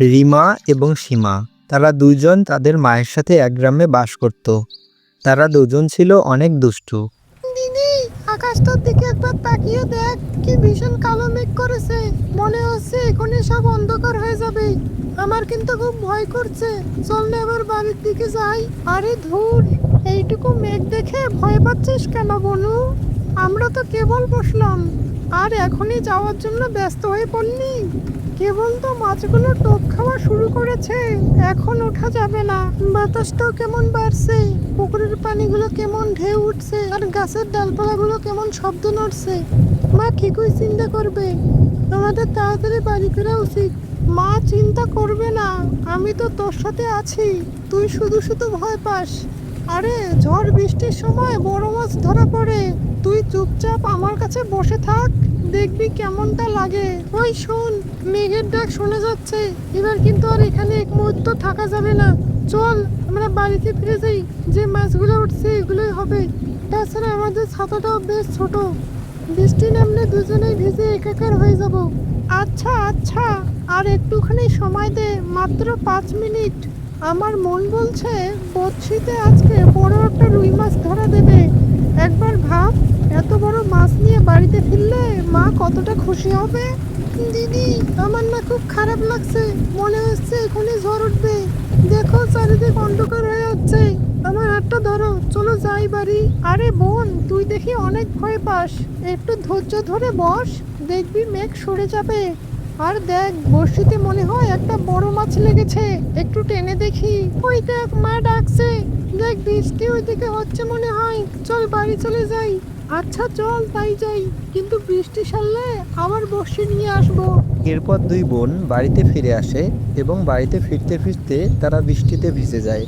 রিমা এবং সীমা। তারা দুইজন তাদের মায়ের সাথে এক গ্রামে বাস করত। তারা দুজন ছিল অনেক দুষ্টু। দিদি, আকাশটার দিকে একবার তাকিয়ে দেখ, কি ভীষণ কালো মেঘ করেছে। মনে হচ্ছে এখনই সব অন্ধকার হয়ে যাবে। আমার কিন্তু খুব ভয় করছে। চল না এবার বাড়ির দিকে যাই। আরে ধুর, এইটুকু মেঘ দেখে ভয় পাচ্ছিস কেন বনু? আমরা তো কেবল বসলাম। আর এখনই যাওয়ার জন্য ব্যস্ত হয়ে পড়লি? কেবল তো মাছগুলো টোপ খাওয়া শুরু করেছে, এখন ওঠা যাবে না। বাতাসটাও কেমন বাড়ছে, পুকুরের পানিগুলো কেমন ঢেউ উঠছে, আর গাছের ডালপালাগুলো কেমন শব্দ নড়ছে। মা ঠিকই চিন্তা করবে আমাদের তাড়াতাড়ি বাড়ি ফেরা উচিত। মা চিন্তা করবে না, আমি তো তোর সাথে আছি, তুই শুধু শুধু ভয় পাস। আরে ঝড় বৃষ্টির সময় বড় মাছ ধরা পড়ে। তুই চুপচাপ আমার কাছে বসে থাক, দেখবি কেমনটা লাগে। ওই শোন, মেঘের ডাক শোনা যাচ্ছে। এবার কিন্তু আর এখানে এক মুহূর্ত থাকা যাবে না। চল, আমরা বাড়িতে ফিরে যাই। যে মাছগুলো উঠছে, এগুলোই হবে। তাছাড়া আমাদের ছাতাটাও বেশ ছোট। বৃষ্টি নামলে দুজনেই ভিজে একাকার হয়ে যাব। আচ্ছা আচ্ছা আর একটুখানি সময় দে, মাত্র পাঁচ মিনিট। আমার মন বলছে বড়শিতে আজকে বড় একটা রুই মাছ ধরা দেবে। একবার ভাব, এত বড় মাছ নিয়ে বাড়িতে ফিরলে মা কতটা খুশি হবে? দিদি, আমার না খুব খারাপ লাগছে। মনে হচ্ছে এখনই ঝড় উঠবে। দেখো, চারিদিক অন্ধকার হয়ে যাচ্ছে। আমার হাতটা ধরো, চলো যাই বাড়ি। আরে বোন, তুই দেখি অনেক ভয় পাস। একটু ধৈর্য ধরে বস, দেখবি মেঘ সরে যাবে। আর দেখ বড়শিতে মনে হয় একটা বড় মাছ লেগেছে। একটু টেনে দেখি ওই দেখ মা ডাকছে। দেখ বৃষ্টি ওইদিকে হচ্ছে মনে হয়। চল বাড়ি চলে যাই। আচ্ছা চল তাই যাই। কিন্তু বৃষ্টি সারলে আবার বর্ষি নিয়ে আসব। এরপর দুই বোন বাড়িতে ফিরে আসে এবং বাড়িতে ফিরতে ফিরতে তারা বৃষ্টিতে ভিজে যায়।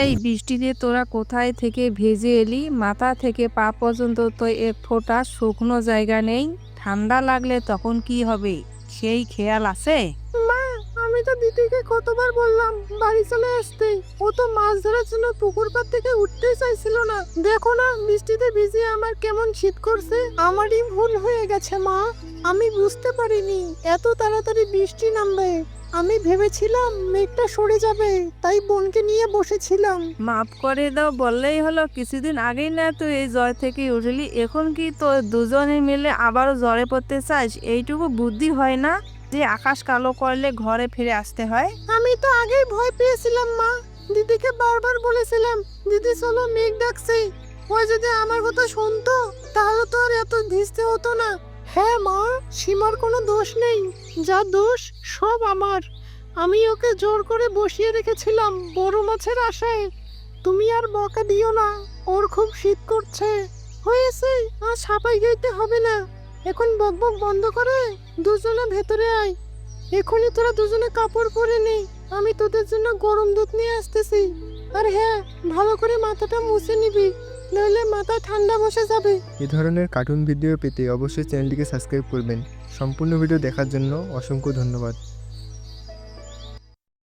এই বৃষ্টিতে তোরা কোথায় থেকে ভেজে এলি? মাথা থেকে পা পর্যন্ত তো এক ফোঁটা শুকনো জায়গা নেই। ঠান্ডা লাগলে তখন কি হবে? সেই খেয়াল আছে? মা আমি তো দিদিকে কতবার বললাম, বাড়ি চলে আসতে ও তো মাছ ধরার জন্য পুকুর পাড় থেকে উঠতেই চাইছিল না। দেখো না, বৃষ্টিতে ভিজে আমার কেমন শীত করছে। আমারই ভুল হয়ে গেছে, মা। আমি বুঝতে পারিনি, এত তাড়াতাড়ি বৃষ্টি নামবে। আমি ভেবেছিলাম মেঘটা সরে যাবে তাই বোনকে নিয়ে বসেছিলাম। মাফ করে দাও বললেই হলো কিছুদিন আগেই না তুই এই জ্বর থেকে উঠলি এখন কি তো দুজনে মিলে আবারও জ্বরে পড়তে চাস? এইটুকু বুদ্ধি হয় না যে আকাশ কালো করলে ঘরে ফিরে আসতে হয়? আমি তো আগেই ভয় পেয়েছিলাম মা। দিদিকে বারবার বলেছিলাম দিদি চলো মেঘ ডাকছে। ওই যদি আমার কথা শুনতো তাহলে তো আর এত ভিজতে হতো না। হ্যাঁ মা, সীমার কোনো দোষ নেই। যা দোষ, সব আমার। আমি ওকে জোর করে বসিয়ে রেখেছিলাম বড় মাছের আশায়। তুমি আর বকা দিও না, ওর খুব শীত করছে। হয়েছে আর সাপাই গাইতে হবে না। এখন বকবক বন্ধ করে, দুজনে ভেতরে আয়। এখনই তোরা দুজনে কাপড় পরে নে, আমি তোদের জন্য গরম দুধ নিয়ে আসতেছি। আর হ্যাঁ ভালো করে মাথাটা মুছে নিবি। নইলে মাথা ঠান্ডা বসে যাবে। এ ধরনের কার্টুন ভিডিও পেতে অবশ্যই চ্যানেলটিকে সাবস্ক্রাইব করবেন। সম্পূর্ণ ভিডিও দেখার জন্য অসংখ্য ধন্যবাদ।